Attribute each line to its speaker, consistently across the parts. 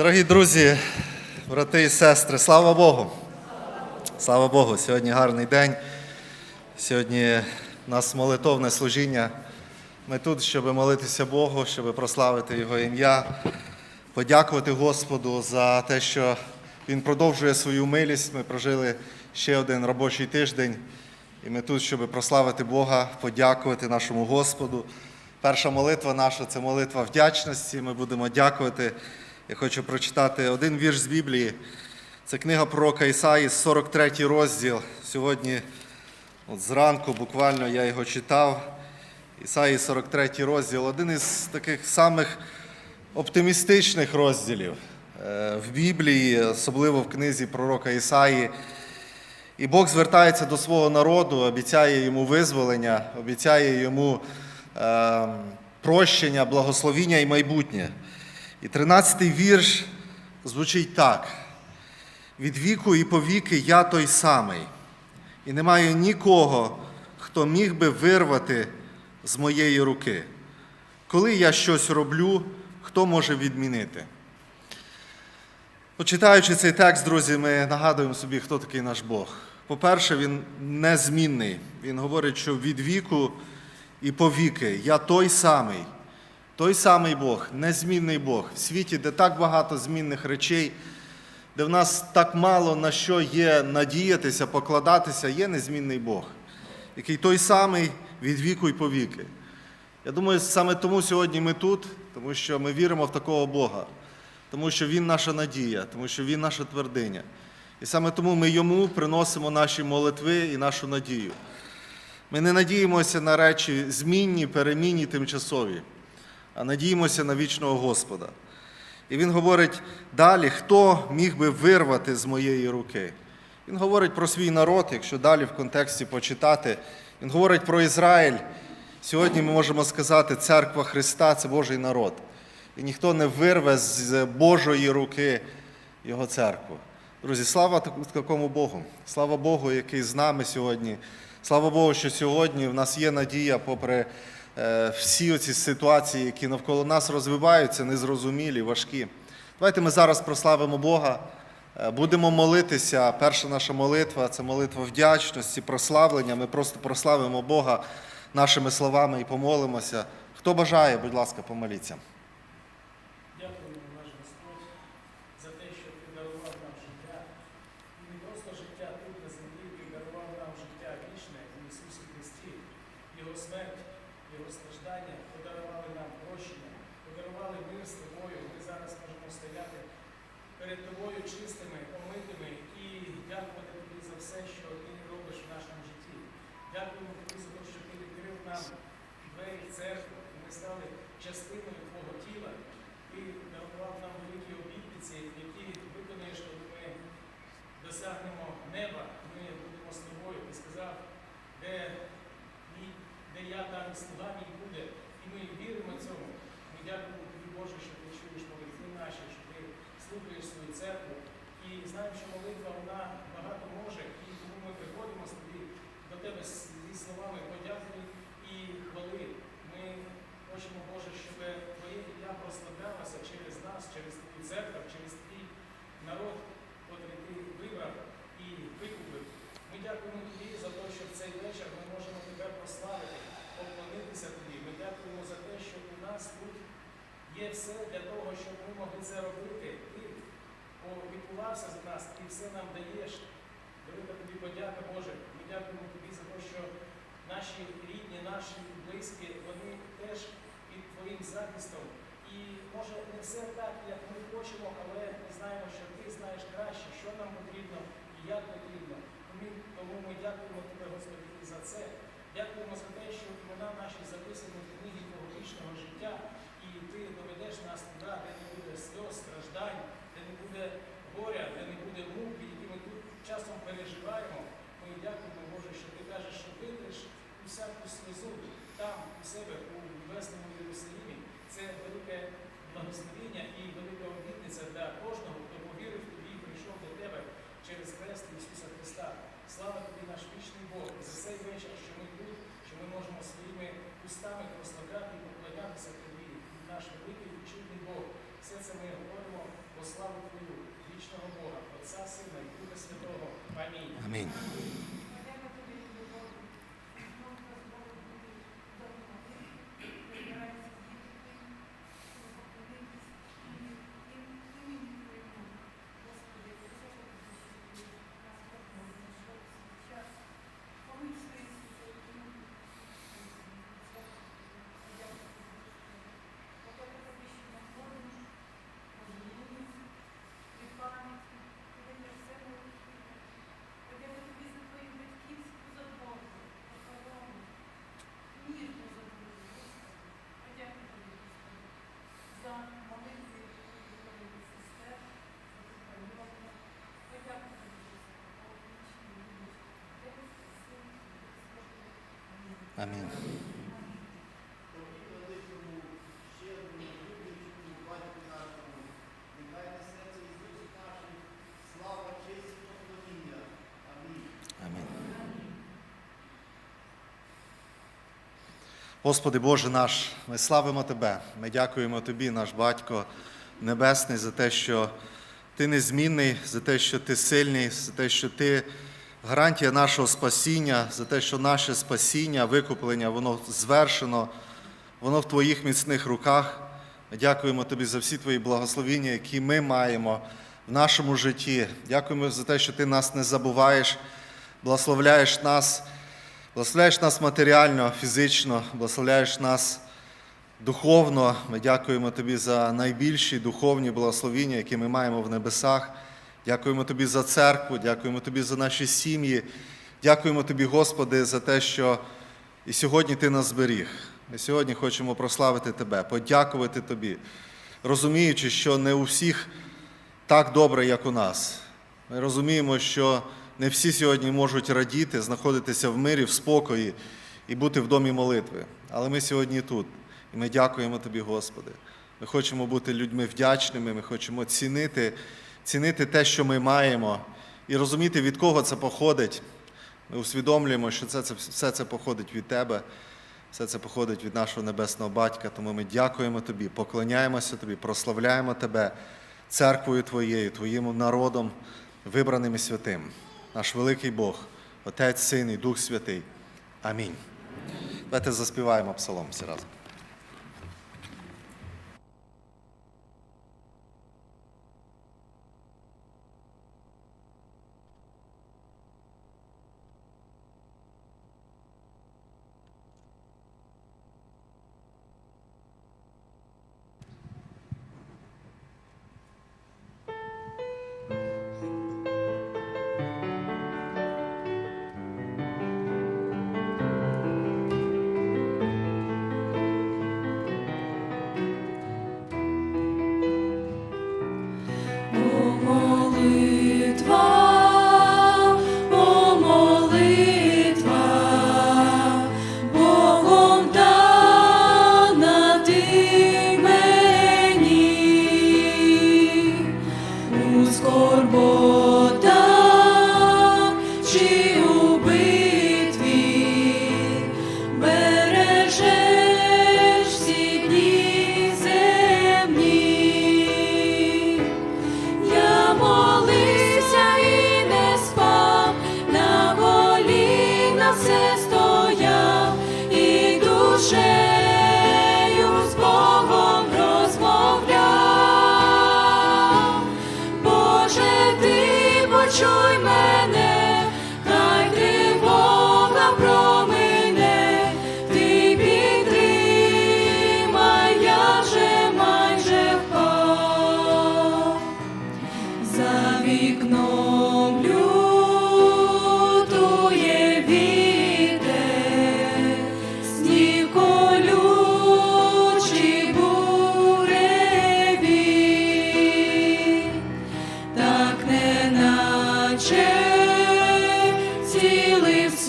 Speaker 1: Дорогі друзі, брати і сестри, слава Богу! Слава Богу! Сьогодні гарний день. Сьогодні у нас молитовне служіння. Ми тут, щоб молитися Богу, щоб прославити Його ім'я, подякувати Господу за те, що Він продовжує свою милість. Ми прожили ще один робочий тиждень, і ми тут, щоб прославити Бога, подякувати нашому Господу. Перша молитва наша це молитва вдячності. Ми будемо дякувати. Я хочу прочитати один вірш з Біблії. Це книга пророка Ісаї, 43 розділ. Сьогодні, от зранку, буквально я його читав. Ісаї 43 розділ, один із таких самих оптимістичних розділів е, в Біблії, особливо в книзі пророка Ісаї. І Бог звертається до свого народу, обіцяє йому визволення, обіцяє йому е, прощення, благословіння і майбутнє. І 13-й вірш звучить так: від віку і повіки я той самий, і немає нікого, хто міг би вирвати з моєї руки. Коли я щось роблю, хто може відмінити? Почитаючи цей текст, друзі, ми нагадуємо собі, хто такий наш Бог. По-перше, він незмінний. Він говорить, що від віку і повіки я той самий, той самий Бог, незмінний Бог в світі, де так багато змінних речей, де в нас так мало на що є надіятися, покладатися, є незмінний Бог, який той самий від віку і повіки. Я думаю, саме тому сьогодні ми тут, тому що ми віримо в такого Бога, тому що Він наша надія, тому що Він наша твердиня. І саме тому ми йому приносимо наші молитви і нашу надію. Ми не надіємося на речі змінні, перемінні, тимчасові, а надіємося на вічного Господа. І він говорить далі, хто міг би вирвати з моєї руки. Він говорить про свій народ, якщо далі в контексті почитати. Він говорить про Ізраїль. Сьогодні ми можемо сказати, церква Христа це Божий народ. І ніхто не вирве з Божої руки його церкву. Друзі, слава такому Богу. Слава Богу, який з нами сьогодні. Слава Богу, що сьогодні в нас є надія, попри всі ці ситуації, які навколо нас розвиваються, незрозумілі, важкі. Давайте ми зараз прославимо Бога. Е, Будемо молитися. Перша наша молитва це молитва вдячності, прославлення. Ми просто прославимо Бога нашими словами і помолимося. Хто бажає, будь ласка, помоліться.
Speaker 2: Дякуємо, наш Господь, за те, що ти дарував нам життя. І не просто життя тут на землі, ти дарував нам життя вічне в Ісусі Христі, Його смерть, Його страждання, подарували нам прощення, подарували мир з тобою. Ми зараз можемо стояти перед тобою чистими, омитими і дякувати тобі за все, що ти робиш в нашому житті. Дякуємо тобі за те, що ти відкрив нам двері в церкву, ми стали частиною Твого тіла. Ти дарував нам великі обітниці, які виконаєш, коли ми досягнемо неба, ми будемо з тобою. Ти сказав, де, мій, де я там і слуга мій буде. І ми віримо цьому. Ми дякуємо тобі, Боже, що ти чуєш молитви наші, що ти слухаєш свою церкву. І знаємо, що молитва вона багато може, і тому ми приходимо з тобі до тебе з- зі словами подяки і хвали. Ми хочемо, Боже, щоб Твоє ім'я прославлялося через нас, через Твою церкву, через твій народ, котрий ти вибрав і викупив. Ми дякуємо тобі за те, що в цей вечір ми можемо тебе прославити, поклонитися тобі. Ми дякуємо за те, що у нас тут є все для того, щоб ми могли це робити. Ти попіклувався за нас, ти все нам даєш. Велика тобі подяка, Боже. Ми дякуємо тобі за те, що наші рідні, наші близькі, вони теж під твоїм захистом. І може не все так, як ми хочемо, але ми знаємо, що ти знаєш краще, що нам потрібно і як потрібно. Тому, ми дякуємо тебе, Господи, і за це. Дякуємо за те, що імена наші записані в книгі Твого життя, і ти доведеш нас туди, де не буде сльоз, страждань, де не буде горя, де не буде мук, які ми тут часом переживаємо. Ми дякуємо, Боже, що ти кажеш, що витриш усяку сльозу там, у себе, у Небесному Єрусалімі. Це велике благословіння і велика обітниця для кожного, хто повірив тобі і прийшов до тебе через хрест Ісуса Христа. Слава тобі, наш вічний Бог, за цей вечір, що ми тут, що ми можемо своїми устами прославляти і поклонятися тобі, наш великий і чудний Бог. Все це ми говоримо, по славу Твою, вічного Бога, Отця, Сина і Духа Святого. Амінь.
Speaker 1: Амінь. Амінь. Господи Боже наш, ми славимо Тебе. Ми дякуємо Тобі, наш Батько Небесний, за те, що Ти незмінний, за те, що Ти сильний, за те, що Ти гарантія нашого спасіння, за те, що наше спасіння, викуплення, воно звершено, воно в Твоїх міцних руках. Ми дякуємо Тобі за всі Твої благословіння, які ми маємо в нашому житті. Дякуємо за те, що Ти нас не забуваєш, благословляєш нас, благословляєш нас матеріально, фізично, благословляєш нас духовно. Ми дякуємо Тобі за найбільші духовні благословіння, які ми маємо в небесах. Дякуємо Тобі за церкву, дякуємо Тобі за наші сім'ї. Дякуємо Тобі, Господи, за те, що і сьогодні Ти нас зберіг. Ми сьогодні хочемо прославити Тебе, подякувати Тобі, розуміючи, що не у всіх так добре, як у нас. Ми розуміємо, що не всі сьогодні можуть радіти, знаходитися в мирі, в спокої і бути в домі молитви. Але ми сьогодні тут. І ми дякуємо Тобі, Господи. Ми хочемо бути людьми вдячними, ми хочемо цінити, цінити те, що ми маємо, і розуміти, від кого це походить. Ми усвідомлюємо, що це, це, все це походить від Тебе, все це походить від нашого небесного батька. Тому ми дякуємо Тобі, поклоняємося Тобі, прославляємо Тебе церквою Твоєю, Твоїм народом, вибраним і святим. Наш великий Бог, Отець, Син і Дух Святий. Амінь. Давайте заспіваємо псалом всі разом.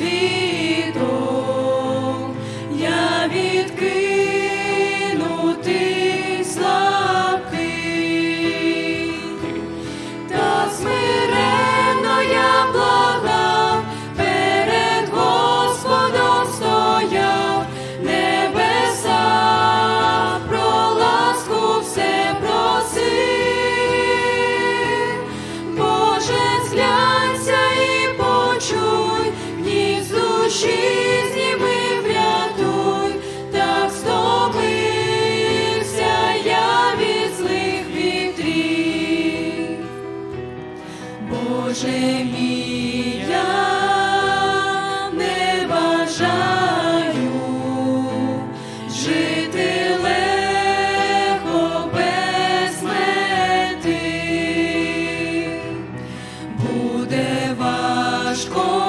Speaker 3: see. буде важко.